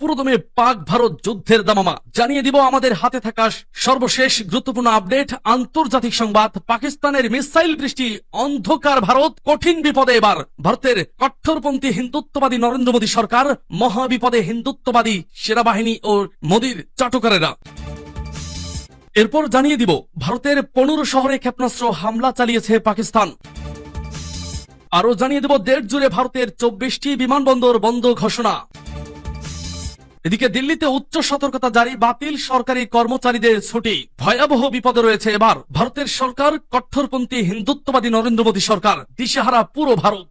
পুরোদমে পাক ভারত যুদ্ধের দামামা। জানিয়ে দিব আমাদের হাতে থাকা সর্বশেষ গুরুত্বপূর্ণ আপডেট। আন্তর্জাতিক সংবাদ, পাকিস্তানের মিসাইল বৃষ্টি, অন্ধকার ভারত, কঠিন বিপদে এবার। ভারতের কট্টরপন্থী হিন্দুত্ববাদী নরেন্দ্র মোদী সরকার, মহাবিপদে হিন্দুত্ববাদী সেনাবাহিনী ও মোদীর চাটকারেরা। এরপর জানিয়ে দিব, ভারতের পনেরো শহরে ক্ষেপণাস্ত্র হামলা চালিয়েছে পাকিস্তান। আরও জানিয়ে দেব দেশ জুড়ে ভারতের চব্বিশটি বিমানবন্দর বন্ধ ঘোষণা। এদিকে দিল্লিতে উচ্চ সতর্কতা জারি, বাতিল সরকারি কর্মচারীদের ছুটি। ভয়াবহ বিপদে রয়েছে এবার। ভারতের সরকার কঠোরপন্থী হিন্দুত্ববাদী নরেন্দ্র মোদী সরকার। দিশেহারা পুরো ভারত।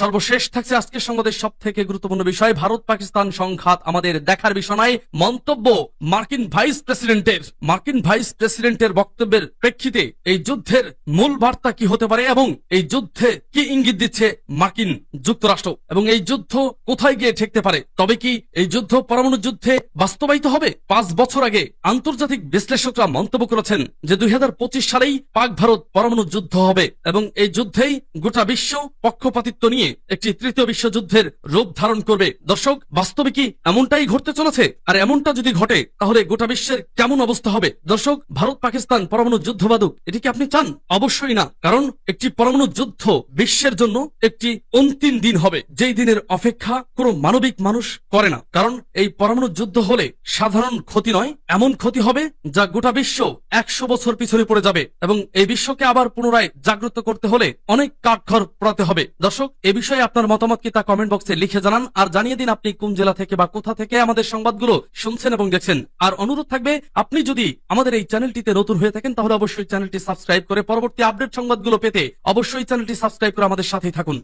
সর্বশেষ থাকছে আজকের সংবাদের সব থেকে গুরুত্বপূর্ণ বিষয়। ভারত পাকিস্তান সংঘাত আমাদের দেখার বিষয়। নয় মন্তব্য মার্কিন ভাইস প্রেসিডেন্টের। মার্কিন ভাইস প্রেসিডেন্টের বক্তব্যের প্রেক্ষিতে এই যুদ্ধের মূল বার্তা কি হতে পারে এবং এই যুদ্ধে কি ইঙ্গিত দিচ্ছে মার্কিন যুক্তরাষ্ট্র? এবং এই যুদ্ধ কোথায় গিয়ে ঠেকতে পারে? তবে কি এই যুদ্ধ পরমাণু যুদ্ধে বাস্তবায়িত হবে? পাঁচ বছর আগে আন্তর্জাতিক বিশ্লেষকরা মন্তব্য করেছেন যে দুই হাজার পঁচিশ সালেই পাক ভারত পরমাণু যুদ্ধ হবে এবং এই যুদ্ধেই গোটা বিশ্ব পক্ষপাতিত্ব নিয়ে একটি তৃতীয় বিশ্বযুদ্ধের রূপ ধারণ করবে। দর্শক, বাস্তবে কি এমনটাই ঘটতে চলেছে? আর এমনটা যদি ঘটে, তাহলে গোটা বিশ্বের কেমন অবস্থা হবে? দর্শক, ভারত, পাকিস্তান পরমাণু যুদ্ধ বাদুক এটি কি আপনি চান? অবশ্যই না, কারণ একটি পরমাণু যুদ্ধ বিশ্বের জন্য একটি অন্তিম দিন হবে। যেই দিনের অপেক্ষা কোনো মানবিক মানুষ করে না। কারণ এই পরমাণু যুদ্ধ হলে সাধারণ ক্ষতি নয়, এমন ক্ষতি হবে যা গোটা বিশ্ব একশো বছর পিছনে পড়ে যাবে এবং এই বিশ্বকে আবার পুনরায় জাগ্রত করতে হলে অনেক কাঠখড় পড়াতে হবে। দর্শক, এ বিষয়ে আপনার মতামত কি তা কমেন্ট বক্সে লিখে জানান। আর জানিয়ে দিন আপনি কোন জেলা থেকে বা কোথা থেকে আমাদের সংবাদগুলো শুনছেন এবং দেখছেন। আর অনুরোধ থাকবে, আপনি যদি আমাদের এই চ্যানেলটিতে নতুন হয়ে থাকেন, তাহলে অবশ্যই চ্যানেলটি সাবস্ক্রাইব করে পরবর্তী আপডেট সংবাদগুলো পেতে অবশ্যই চ্যানেলটি সাবস্ক্রাইব করে আমাদের সাথেই থাকুন।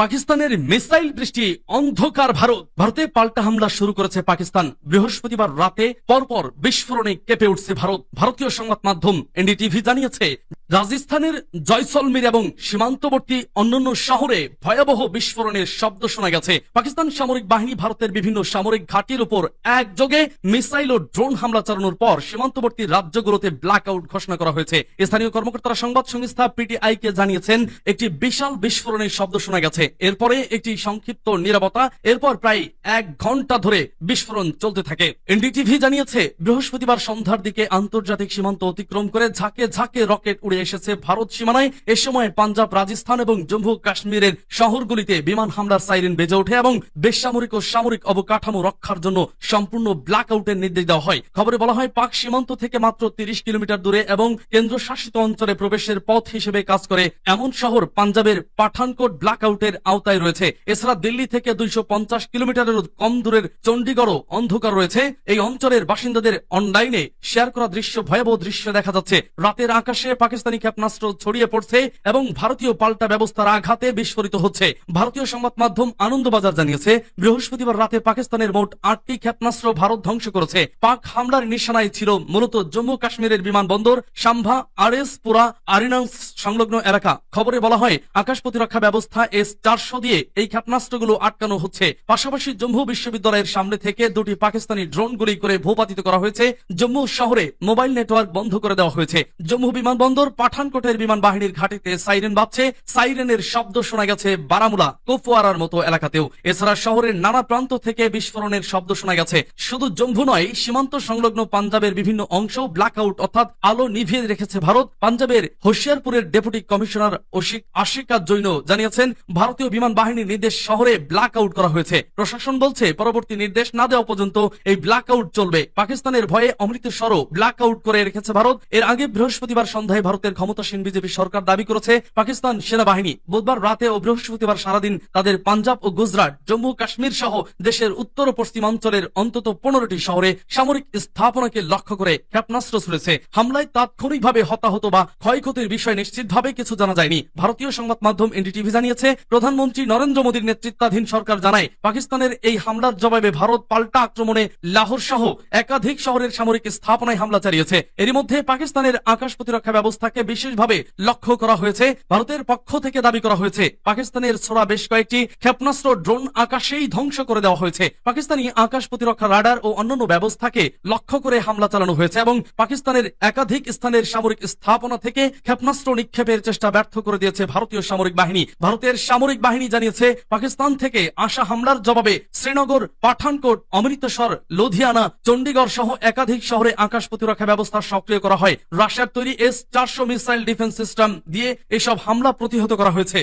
পাকিস্তানের মিসাইল বৃষ্টি অন্ধকার ভারত। ভারতে পাল্টা হামলা শুরু করেছে পাকিস্তান। বৃহস্পতিবার রাতে পরপর বিস্ফোরণে কেঁপে উঠছে ভারত। ভারতীয় সংবাদ মাধ্যম এনডিটিভি জানিয়েছে রাজস্থানের জয়সলমীর এবং সীমান্তবর্তী অন্যান্য শহরে ভয়াবহ বিস্ফোরণের শব্দ শোনা গেছে। পাকিস্তান সামরিক বাহিনী ভারতের বিভিন্ন সামরিক ঘাটির উপর একযোগে মিসাইল ও ড্রোন হামলা চালানোর পর সীমান্তবর্তী রাজ্যগুলোতে ব্ল্যাক আউট ঘোষণা করা হয়েছে। স্থানীয় কর্মকর্তারা সংবাদ সংস্থা পিটিআই কে জানিয়েছেন, একটি বিশাল বিস্ফোরণের শব্দ শোনা গেছে। এরপরে একটি সংক্ষিপ্ত নিরাপত্তা, এরপর প্রায় এক ঘণ্টা ধরে বিস্ফোরণ চলতে থাকে। এনডিটিভি জানিয়েছে, বৃহস্পতিবার সন্ধ্যার দিকে আন্তর্জাতিক সীমান্ত অতিক্রম করে ঝাঁকে ঝাঁকে রকেট উড়ে এসেছে ভারত সীমানায়। এ সময় পাঞ্জাব, রাজস্থান এবং জম্মু কাশ্মীরের শহরগুলিতে বিমান হামলার সাইরেন বেজে ওঠে এবং বেসামরিক ও সামরিক অবকাঠামো রক্ষার জন্য সম্পূর্ণ ব্ল্যাক আউটের নির্দেশ দেওয়া হয়। খবরে বলা হয়, পাক সীমান্ত থেকে মাত্র তিরিশ কিলোমিটার দূরে এবং কেন্দ্রশাসিত অঞ্চলে প্রবেশের পথ হিসেবে কাজ করে এমন শহর পাঞ্জাবের পাঠানকোট ব্ল্যাক আউটের আওতায় রয়েছে। এছাড়া দিল্লি থেকে দুইশো পঞ্চাশ কিলোমিটারের কম দূরের চণ্ডীগড়ও অন্ধকার রয়েছে। এই অঞ্চলের বাসিন্দাদের অনলাইনে শেয়ার করা দৃশ্য, ভয়াবহ দৃশ্য দেখা যাচ্ছে। রাতের আকাশে পাকিস্তানি ক্ষেপণাস্ত্র ছড়িয়ে পড়ছে এবং ভারতীয় পাল্টা ব্যবস্থার আঘাতে বিস্ফোরিত হচ্ছে। ভারতীয় সংবাদ মাধ্যম আনন্দবাজার জানিয়েছে, বৃহস্পতিবার রাতে পাকিস্তানের মোট আটটি ক্ষেপণাস্ত্র ভারত ধ্বংস করেছে। পাক হামলার নিশানায় ছিল মূলত জম্মু কাশ্মীরের বিমানবন্দর, সাম্ভা আর এস পুরা, আরিনান্স সংলগ্ন এলাকা। খবরে বলা হয়, আকাশ প্রতিরক্ষা ব্যবস্থা এস চারশো দিয়ে এই ক্ষেপণাস্ত্রগুলো আটকানো হচ্ছে। পাশাপাশি জম্মু বিশ্ববিদ্যালয়ের সামনে থেকে দুটি পাকিস্তানি ড্রোন গুলি করে ভূপাতিত করা হয়েছে। জম্মু শহরে মোবাইল নেটওয়ার্ক বন্ধ করে দেওয়া হয়েছে। জম্মু বিমানবন্দর পাঠানকোটের বিমান বাহিনীর ঘাটিতে সাইরেন বাজছে। সাইরেনের শব্দ শোনা গেছে বারামুলা, কোফওয়ারার মতো এলাকাতেও। এছাড়া শহরের নানা প্রান্ত থেকে বিস্ফোরণের শব্দ শোনা গেছে। শুধু জম্মু নয়, সীমান্ত সংলগ্ন পাঞ্জাবের বিভিন্ন অংশ ব্ল্যাক আউট অর্থাৎ আলো নিভিয়ে রেখেছে ভারত। পাঞ্জাবের হোশিয়ারপুরের ডেপুটি কমিশনার অশিক আশিকা জৈন জানিয়েছেন, ভারতীয় বিমান বাহিনীর নির্দেশ শহরে ব্ল্যাক আউট করা হয়েছে। প্রশাসন বলছে, পরবর্তী নির্দেশ না দেওয়া পর্যন্ত এই ব্ল্যাক আউট চলবে। পাকিস্তানের ভয়ে অমৃতসরও ব্ল্যাক আউট করে রেখেছে ভারত। এর আগে বৃহস্পতিবার সন্ধ্যায় ভারতের ক্ষমতাসীন বিজেপি সরকার দাবি করেছে পাকিস্তান সেনাবাহিনী। বুধবার রাতে ও বৃহস্পতিবার সারাদিন তাদের পাঞ্জাব ও গুজরাট, জম্মু কাশ্মীর সহ দেশের উত্তর ও পশ্চিমাঞ্চলের অন্তত পনেরোটি শহরে সামরিক স্থাপনাকে লক্ষ্য করে ক্ষেপণাস্ত্র ছুড়েছে। হামলায় তাৎক্ষণিকভাবে হতাহত বা ক্ষয়ক্ষতির বিষয়ে নিশ্চিতভাবে কিছু জানা যায়নি। ভারতীয় সংবাদ মাধ্যম এনডিটিভি জানিয়েছে, প্রধানমন্ত্রী নরেন্দ্র মোদীর নেতৃত্বাধীন সরকার জানায়, পাকিস্তানের এই হামলার জবাবে ভারত পাল্টা আক্রমণে লাহোর সহ একাধিক শহরের সামরিক স্থাপনায় হামলা চালিয়েছে। এরই মধ্যে পাকিস্তানের আকাশ প্রতিরক্ষা ব্যবস্থা তাকে বিশেষভাবে লক্ষ্য করা হয়েছে। ভারতের পক্ষ থেকে দাবি করা হয়েছে, পাকিস্তানের ছোড়া বেশ কয়েকটি ক্ষেপণাস্ত্র ড্রোন আকাশেই ধ্বংস করে দেওয়া হয়েছে। পাকিস্তানি আকাশ প্রতিরক্ষা রাডার ও অন্যান্য ব্যবস্থাকে লক্ষ্য করে হামলা চালানো হয়েছে এবং পাকিস্তানের একাধিক স্থানের সামরিক স্থাপনা থেকে ক্ষেপণাস্ত্র নিক্ষেপের চেষ্টা ব্যর্থ করে দিয়েছে ভারতীয় সামরিক বাহিনী। ভারতের সামরিক বাহিনী জানিয়েছে, পাকিস্তান থেকে আসা হামলার জবাবে শ্রীনগর, পাঠানকোট, অমৃতসর, লুধিয়ানা, চণ্ডীগড় সহ একাধিক শহরে আকাশ প্রতিরক্ষা ব্যবস্থা সক্রিয় করা হয়। রাশিয়ার তৈরি এস চারশো মিসাইল ডিফেন্স সিস্টেম দিয়ে এসব হামলা প্রতিহত করা হয়েছে।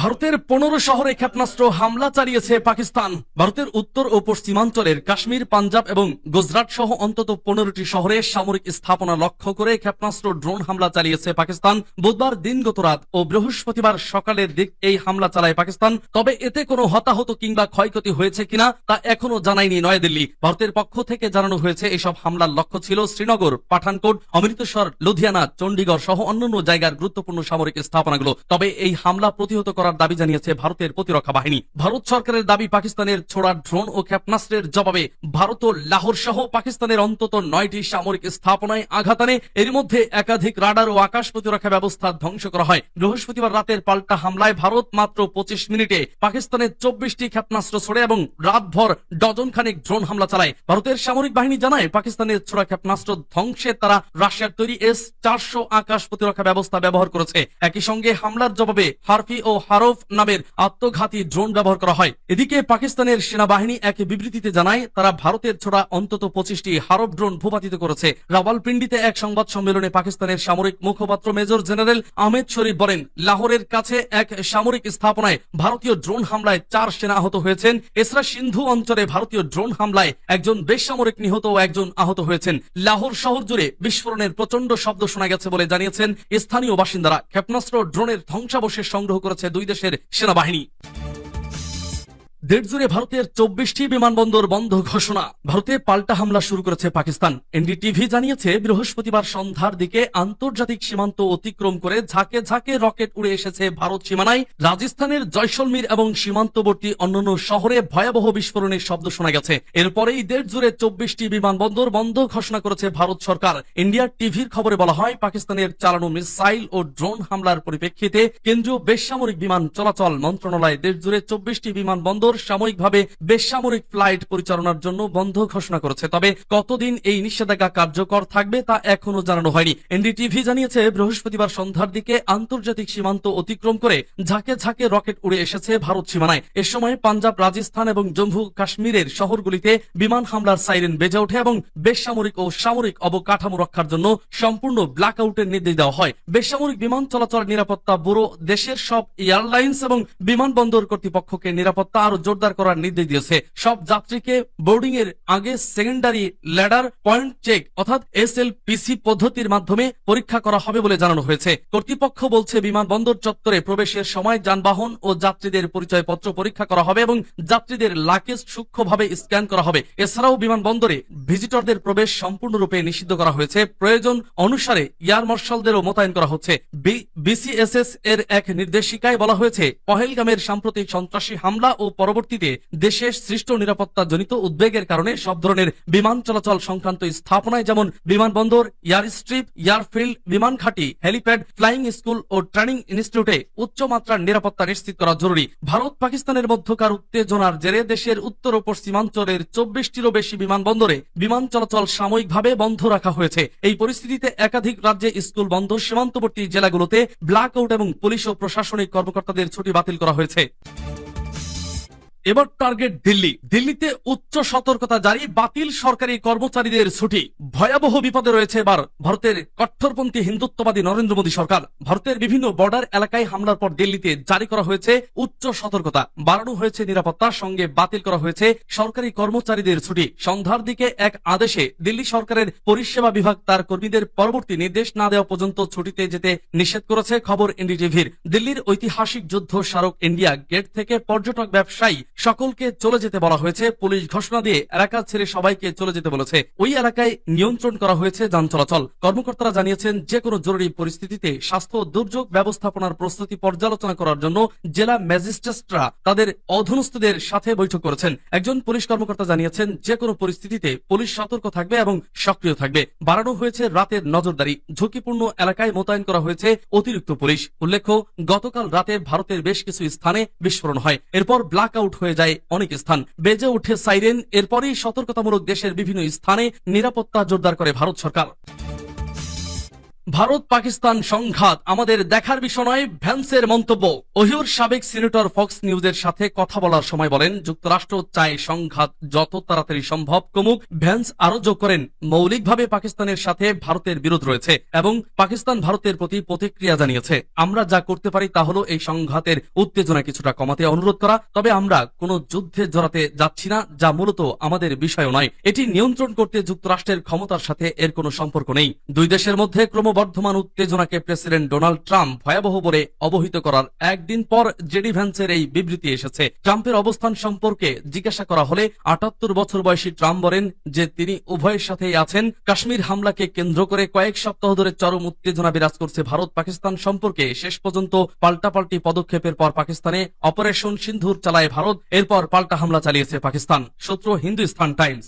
ভারতের পনেরো শহরে ক্ষেপণাস্ত্র হামলা চালিয়েছে পাকিস্তান। ভারতের উত্তর ও পশ্চিমাঞ্চলের কাশ্মীর, পাঞ্জাব এবং গুজরাট সহ অন্তত পনেরোটি শহরে সামরিক স্থাপনা লক্ষ্য করে ক্ষেপণাস্ত্র ড্রোন হামলা চালিয়েছে পাকিস্তান। বুধবার দিনগত রাত ও বৃহস্পতিবার সকালের দিক এই হামলা চালায় পাকিস্তান। তবে এতে কোনো হতাহত কিংবা ক্ষয়ক্ষতি হয়েছে কিনা তা এখনও জানায়নি নয়াদিল্লি। ভারতের পক্ষ থেকে জানানো হয়েছে এসব হামলার লক্ষ্য ছিল শ্রীনগর, পাঠানকোট, অমৃতসর, লুধিয়ানা, চণ্ডীগড় সহ অন্যান্য জায়গার গুরুত্বপূর্ণ সামরিক স্থাপনাগুলো। তবে এই হামলা প্রতিহত করার দাবি জানিয়েছে ভারতের প্রতিরক্ষা বাহিনী। ভারত সরকারের দাবি পাকিস্তানের ছোড়া ড্রোন ও ক্ষেপণাস্ত্রের জবাবে ভারত ও লাহোর সহ পাকিস্তানের অন্তত নয়টি সামরিক স্থাপনায় আঘাত আনে। এর মধ্যে একাধিক রাডার ও আকাশ প্রতিরক্ষা ব্যবস্থা ধ্বংস করা হয়। বৃহস্পতিবার রাতের পাল্টা হামলায় ভারত মাত্র পঁচিশ মিনিটে পাকিস্তানের চব্বিশটি ক্ষেপণাস্ত্র ছোড়ে এবং রাতভর ডজন খানিক ড্রোন হামলা চালায়। ভারতের সামরিক বাহিনী জানায়, পাকিস্তানের ছোড়া ক্ষেপণাস্ত্র ধ্বংসে তারা রাশিয়ার তৈরি এস চারশো আকাশ প্রতিরক্ষা ব্যবস্থা ব্যবহার করেছে। একই সঙ্গে হামলার জবাবে হারফি ও হারফ নামের আত্মঘাতী ড্রোন ব্যবহার করা হয়। এদিকে পাকিস্তানের সেনাবাহিনী এক বিবৃতিতে জানায়, তারা ভারতের ছোড়া অন্তত পঁচিশটি হারফ ড্রোন ভূপাতিত করেছে। রাওয়ালপিন্ডিতে এক সংবাদ সম্মেলনে পাকিস্তানের সামরিক মুখপাত্র মেজর জেনারেল আহমেদ শরীফ বলেন, লাহোরের কাছে এক সামরিক স্থাপনায় ভারতীয় ড্রোন হামলায় চার সেনা আহত হয়েছেন। এছাড়া সিন্ধু অঞ্চলে ভারতীয় ড্রোন হামলায় একজন বেসামরিক নিহত ও একজন আহত হয়েছেন। লাহোর শহর জুড়ে বিস্ফোরণের প্রচণ্ড শব্দ শোনা গেছে বলে জানিয়েছেন স্থানীয় বাসিন্দারা। ক্ষেপণাস্ত্র ড্রোনের ধ্বংসাবশেষ সংগ্রহ করেছে দুই দেশের সেনাবাহিনী। দেশ জুড়ে ভারতের চব্বিশটি বিমানবন্দর বন্ধ ঘোষণা। ভারতে পাল্টা হামলা শুরু করেছে পাকিস্তান। এনডিটিভি জানিয়েছে, বৃহস্পতিবার সন্ধ্যার দিকে আন্তর্জাতিক সীমান্ত অতিক্রম করে ঝাঁকে ঝাঁকে রকেট উড়ে এসেছে ভারত সীমানায়। রাজস্থানের জয়সলমীর এবং সীমান্তবর্তী অন্যান্য শহরে ভয়াবহ বিস্ফোরণের শব্দ শোনা গেছে। এরপরেই দেশ জুড়ে চব্বিশটি বিমানবন্দর বন্ধ ঘোষণা করেছে ভারত সরকার। ইন্ডিয়া টিভির খবরে বলা হয়, পাকিস্তানের চালানো মিসাইল ও ড্রোন হামলার পরিপ্রেক্ষিতে কেন্দ্রীয় বেসামরিক বিমান চলাচল মন্ত্রণালয় দেশ জুড়ে চব্বিশটি বিমানবন্দর সাময়িকভাবে বেসামরিক ফ্লাইট পরিচালনার জন্য বন্ধ ঘোষণা করেছে। তবে কতদিন এই নিষেধাজ্ঞা কার্যকর থাকবে তা এখনও জানানো হয়নি। এনডিটিভি জানিয়েছে, বৃহস্পতিবার সন্ধ্যার দিকে আন্তর্জাতিক সীমান্ত অতিক্রম করে ঝাঁকে ঝাঁকে রকেট উড়ে এসেছে ভারত সীমানায়। এ সময় পাঞ্জাব, রাজস্থান এবং জম্মু কাশ্মীরের শহরগুলিতে বিমান হামলার সাইরেন বেজে ওঠে এবং বেসামরিক ও সামরিক অবকাঠামো রক্ষার জন্য সম্পূর্ণ ব্ল্যাক আউটের নির্দেশ দেওয়া হয়। বেসামরিক বিমান চলাচল নিরাপত্তা ব্যুরো দেশের সব এয়ারলাইন্স এবং বিমানবন্দর কর্তৃপক্ষকে নিরাপত্তা আরও জোরদার করার নির্দেশ দিয়েছে। সব যাত্রীকে বোর্ডিং এর আগে সেকেন্ডারি ল্যাডার পয়েন্ট চেক অর্থাৎ এস এল পিসি পদ্ধতির মাধ্যমে পরীক্ষা করা হবে বলে জানানো হয়েছে। কর্তৃপক্ষ বলছে, বিমানবন্দর চত্বরে প্রবেশের সময় যানবাহন ও যাত্রীদের পরিচয়পত্র পরীক্ষা করা হবে এবং যাত্রীদের লাকেজ সূক্ষ্মভাবে স্ক্যান করা হবে। এছাড়াও বিমানবন্দরে ভিজিটরদের প্রবেশ সম্পূর্ণরূপে নিষিদ্ধ করা হয়েছে। প্রয়োজন অনুসারে এয়ার মার্শালদেরও মোতায়েন করা হচ্ছে। বিসিএসএস এর এক নির্দেশিকায় বলা হয়েছে, পহেলগামের সাম্প্রতিক সন্ত্রাসী হামলা ও পরবর্তীতে দেশে সৃষ্ট নিরাপত্তা জনিত উদ্বেগের কারণে সব ধরনের বিমান চলাচল সংক্রান্ত স্থাপনায় যেমন বিমানবন্দর, এয়ার স্ট্রিপ এয়ারফিল্ড বিমান ঘাঁটি, হেলিপ্যাড, ফ্লাইং স্কুল ও ট্রেনিং ইনস্টিটিউটে উচ্চমাত্রার নিরাপত্তা নিশ্চিত করা জরুরি। ভারত, পাকিস্তানের মধ্যকার উত্তেজনার জেরে দেশের উত্তর ও পশ্চিমাঞ্চলের চব্বিশটিরও বেশি বিমানবন্দরে বিমান চলাচল সাময়িকভাবে বন্ধ রাখা হয়েছে। এই পরিস্থিতিতে একাধিক রাজ্যে স্কুল বন্ধ। সীমান্তবর্তী জেলাগুলোতে ব্ল্যাক আউট এবং পুলিশ ও প্রশাসনিক কর্মকর্তাদের ছুটি বাতিল করা হয়েছে। এবার টার্গেট দিল্লি। দিল্লিতে উচ্চ সতর্কতা জারি, বাতিল সরকারি কর্মচারীদের ছুটি। ভয়াবহ বিপদে রয়েছে এবার ভারতের কট্টরপন্থী হিন্দুত্ববাদী নরেন্দ্র মোদী সরকার। ভারতের বিভিন্ন বর্ডার এলাকায় হামলার পর দিল্লিতে জারি করা হয়েছে উচ্চ সতর্কতা। বাড়ানো হয়েছে নিরাপত্তার সঙ্গে বাতিল করা হয়েছে সরকারি কর্মচারীদের ছুটি। সন্ধ্যার দিকে এক আদেশে দিল্লি সরকারের পরিষেবা বিভাগ তার কর্মীদের পরবর্তী নির্দেশ না দেওয়া পর্যন্ত ছুটিতে যেতে নিষেধ করেছে খবর এনডিটিভির। দিল্লির ঐতিহাসিক যুদ্ধ স্মারক ইন্ডিয়া গেট থেকে পর্যটক ব্যবসায়ী সকলকে চলে যেতে বলা হয়েছে। পুলিশ ঘোষণা দিয়ে এলাকা ছেড়ে সবাইকে চলে যেতে বলেছে। ওই এলাকায় নিয়ন্ত্রণ করা হয়েছে যান চলাচল। কর্মকর্তারা জানিয়েছেন, যে কোনো জরুরি পরিস্থিতিতে স্বাস্থ্য দুর্যোগ ব্যবস্থাপনার প্রস্তুতি পর্যালোচনা করার জন্য জেলা ম্যাজিস্ট্রেটরা তাদের অধীনস্থদের সাথে বৈঠক করেছেন। একজন পুলিশ কর্মকর্তা জানিয়েছেন, যে কোনো পরিস্থিতিতে পুলিশ সতর্ক থাকবে এবং সক্রিয় থাকবে। বাড়ানো হয়েছে রাতের নজরদারি। ঝুঁকিপূর্ণ এলাকায় মোতায়েন করা হয়েছে অতিরিক্ত পুলিশ। উল্লেখ্য, গতকাল রাতে ভারতের বেশ কিছু স্থানে বিস্ফোরণ হয়। এরপর ব্ল্যাক আউট হয়ে যায় অনেক স্থান। বেজে ওঠে সাইরেন, এরপরেই সতর্কতামূলক দেশের বিভিন্ন স্থানে নিরাপত্তা জোরদার করে ভারত সরকার। ভারত পাকিস্তান সংঘাত আমাদের দেখার বিষয় নয়, ভ্যান্সের মন্তব্য। ওহিওর সাবেক সিনেটর ফক্স নিউজের সাথে কথা বলার সময় বলেন, যুক্তরাষ্ট্র চায় সংঘাত যত তাড়াতাড়ি সম্ভব কমুক, ভ্যান্স আরও যোগ করেন। মৌলিকভাবে পাকিস্তানের সাথে ভারতের বিরোধ রয়েছে এবং পাকিস্তান ভারতের প্রতি প্রতিক্রিয়া জানিয়েছে। আমরা যা করতে পারি তা হলো এই সংঘাতের উত্তেজনা কিছুটা কমাতে অনুরোধ করা, তবে আমরা কোনো যুদ্ধে জড়াতে যাচ্ছি না, যা মূলত আমাদের বিষয় নয়। এটি নিয়ন্ত্রণ করতে যুক্তরাষ্ট্রের ক্ষমতার সাথে এর কোনো সম্পর্ক নেই। দুই দেশের মধ্যে ক্রমবর্ধমান উত্তেজনাকে প্রেসিডেন্ট ডোনাল্ড ট্রাম্প ভয়াবহ বলে অবহিত করার একদিন পর জেডি ভ্যান্সের এই বিবৃতি এসেছে। ট্রাম্পের অবস্থান সম্পর্কে জিজ্ঞাসা করা হলে আটাত্তর বছর বয়সী ট্রাম্প বলেন যে তিনি উভয়ের সাথেই আছেন। কাশ্মীর হামলাকে কেন্দ্র করে কয়েক সপ্তাহ ধরে চরম উত্তেজনা বিরাজ করছে ভারত। পাকিস্তান সম্পর্কে শেষ পর্যন্ত পাল্টাপাল্টি পদক্ষেপের পর পাকিস্তানে অপারেশন সিন্ধুর চালায় ভারত। এরপর পাল্টা হামলা চালিয়েছে পাকিস্তান। সূত্র হিন্দুস্তান টাইমস।